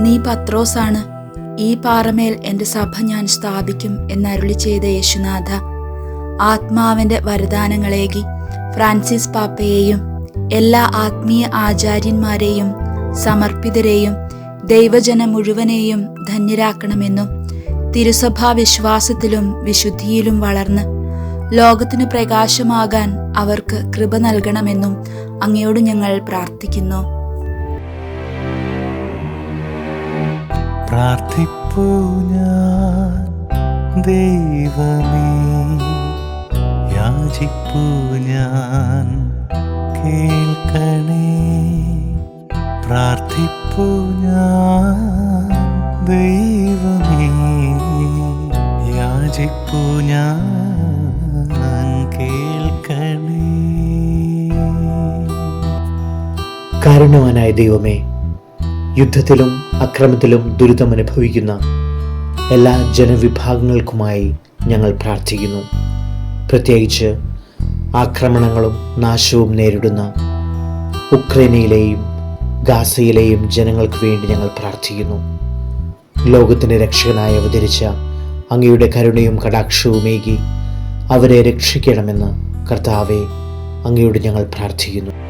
നീ പത്രോസാണ്. ഈ പാറമേൽ എന്റെ സഭ ഞാൻ സ്ഥാപിക്കും എന്നരുളി ചെയ്ത യേശുനാഥ. ആത്മാവിന്റെ വരദാനങ്ങളേകി ഫ്രാൻസിസ് പാപ്പയെയും എല്ലാ ആത്മീയ ആചാര്യന്മാരെയും സമർപ്പിതരെയും ദൈവജന മുഴുവനെയും ധന്യരാക്കണമെന്നും തിരുസഭാ വിശ്വാസത്തിലും വിശുദ്ധിയിലും വളർന്ന് ലോകത്തിന് പ്രകാശമാകാൻ അവർക്ക് കൃപ നൽകണമെന്നും അങ്ങയോട് ഞങ്ങൾ പ്രാർത്ഥിക്കുന്നു. പ്രാർത്ഥിപ്പൂ ഞാൻ. ദൈവമേ യാചിപ്പൂ ഞാൻ. കേൾക്കണേ പ്രാർത്ഥിപ്പൂ ഞാൻ. ദൈവമേ യാചിപ്പൂ ഞാൻ. കേൾക്കണേ. കാരുണ്യവാനായ ദൈവമേ യുദ്ധത്തിലും അക്രമത്തിലും ദുരിതമനുഭവിക്കുന്ന എല്ലാ ജനവിഭാഗങ്ങൾക്കുമായി ഞങ്ങൾ പ്രാർത്ഥിക്കുന്നു. പ്രത്യേകിച്ച് ആക്രമണങ്ങളും നാശവും നേരിടുന്ന ഉക്രൈനയിലെയും ഗാസയിലെയും ജനങ്ങൾക്ക് വേണ്ടി ഞങ്ങൾ പ്രാർത്ഥിക്കുന്നു. ലോകത്തിന്റെ രക്ഷകനായി അവതരിച്ച അങ്ങയുടെ കരുണയും കടാക്ഷവും ഏകി അവരെ രക്ഷിക്കണമെന്ന് കർത്താവെ അങ്ങയോട് ഞങ്ങൾ പ്രാർത്ഥിക്കുന്നു.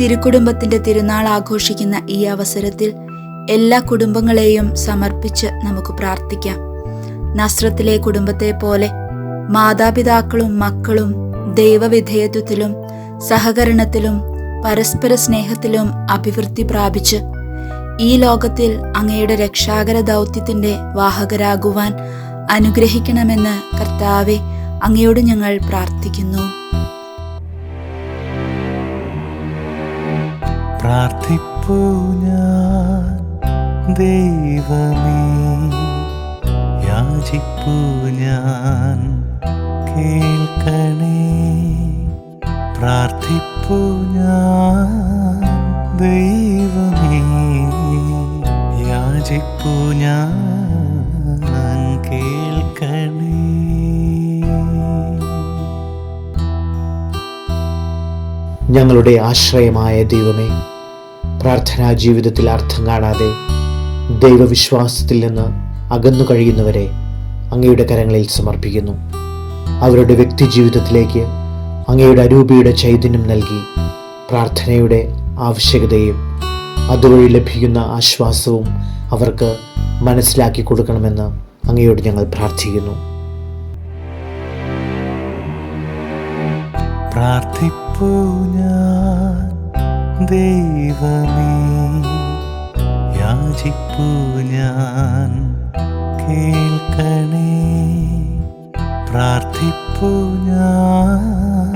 തിരുക്കുടുംബത്തിന്റെ തിരുനാൾ ആഘോഷിക്കുന്ന ഈ അവസരത്തിൽ എല്ലാ കുടുംബങ്ങളെയും സമർപ്പിച്ച് നമുക്ക് പ്രാർത്ഥിക്കാം. നസ്രത്തിലെ കുടുംബത്തെ പോലെ മാതാപിതാക്കളും മക്കളും ദൈവവിധേയത്വത്തിലും സഹകരണത്തിലും പരസ്പര സ്നേഹത്തിലും അഭിവൃദ്ധി പ്രാപിച്ച് ഈ ലോകത്തിൽ അങ്ങയുടെ രക്ഷാകര ദൗത്യത്തിന്റെ വാഹകരാകുവാൻ അനുഗ്രഹിക്കണമെന്ന് കർത്താവെ അങ്ങയോട് ഞങ്ങൾ പ്രാർത്ഥിക്കുന്നു. പ്രാർത്ഥിപ്പൂ ഞാൻ ദൈവമേ. യാചിപ്പൂ ഞാൻ കേൾക്കണേ. പ്രാർത്ഥിപ്പൂ ഞാൻ ദൈവമേ. യാചിപ്പൂ ഞാൻ ഞങ്ങളുടെ ആശ്രയമായ ദൈവമേ പ്രാർത്ഥനാ ജീവിതത്തിൽ അർത്ഥം കാണാതെ ദൈവവിശ്വാസത്തിൽ നിന്ന് അകന്നു കഴിയുന്നവരെ അങ്ങയുടെ കരങ്ങളിൽ സമർപ്പിക്കുന്നു. അവരുടെ വ്യക്തി ജീവിതത്തിലേക്ക് അങ്ങയുടെ അരൂപിയുടെ ചൈതന്യം നൽകി പ്രാർത്ഥനയുടെ ആവശ്യകതയും അതുവഴി ലഭിക്കുന്ന ആശ്വാസവും അവർക്ക് മനസ്സിലാക്കി കൊടുക്കണമെന്ന് അങ്ങയോട് ഞങ്ങൾ പ്രാർത്ഥിക്കുന്നു. പ്രാർത്ഥിപ്പൂ ഞാൻ ദൈവമേ യാചിപ്പു ഞാൻ കേൾക്കണേ. പ്രാർത്ഥിപ്പു ഞാൻ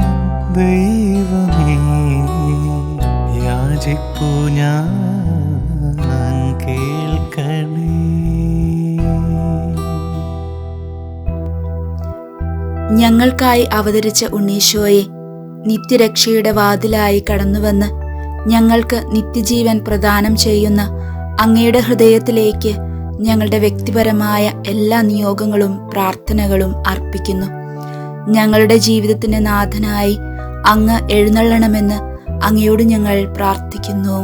ദൈവമേ യാചിപ്പു ഞാൻ ഞങ്ങൾക്കായി അവതരിച്ച ഉണ്ണീശോയെ നിത്യരക്ഷയുടെ വാതിലായി കടന്നുവന്ന് ഞങ്ങൾക്ക് നിത്യജീവൻ പ്രദാനം ചെയ്യുന്ന അങ്ങയുടെ ഹൃദയത്തിലേക്ക് ഞങ്ങളുടെ വ്യക്തിപരമായ എല്ലാ നിയോഗങ്ങളും പ്രാർത്ഥനകളും അർപ്പിക്കുന്നു. ഞങ്ങളുടെ ജീവിതത്തിന്റെ നാഥനായി അങ്ങ് എഴുന്നള്ളണമെന്ന് അങ്ങയോട് ഞങ്ങൾ പ്രാർത്ഥിക്കുന്നു.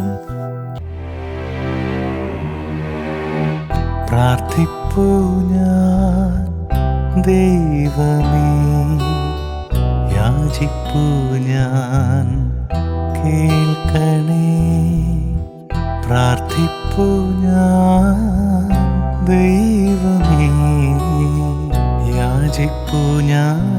ദൈവമേ യാചിപ്പൂ ഞാൻ കേൾക്കണേ. പ്രാർത്ഥിപ്പു ഞാൻ ദൈവമേ. യാചിപ്പു ഞാൻ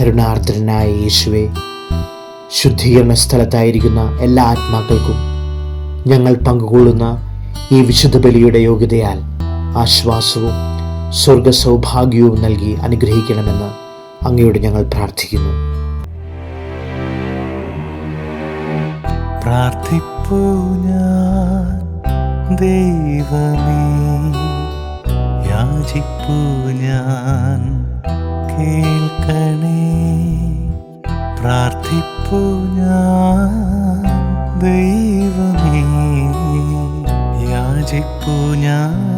കരുണാർദ്രനായ യേശുവെ ശുദ്ധീകരണ സ്ഥലത്തായിരിക്കുന്ന എല്ലാ ആത്മാക്കൾക്കും ഞങ്ങൾ പങ്കുകൊള്ളുന്ന ഈ വിശുദ്ധ ബലിയുടെ യോഗ്യതയാൽ ആശ്വാസവും സ്വർഗ സൗഭാഗ്യവും നൽകി അനുഗ്രഹിക്കണമെന്ന് അങ്ങയോട് ഞങ്ങൾ പ്രാർത്ഥിക്കുന്നു. പ്രാർത്ഥിപ്പൂ ഞാൻ ദൈവമേ യാചിപ്പൂ ഞാൻ ഞാൻ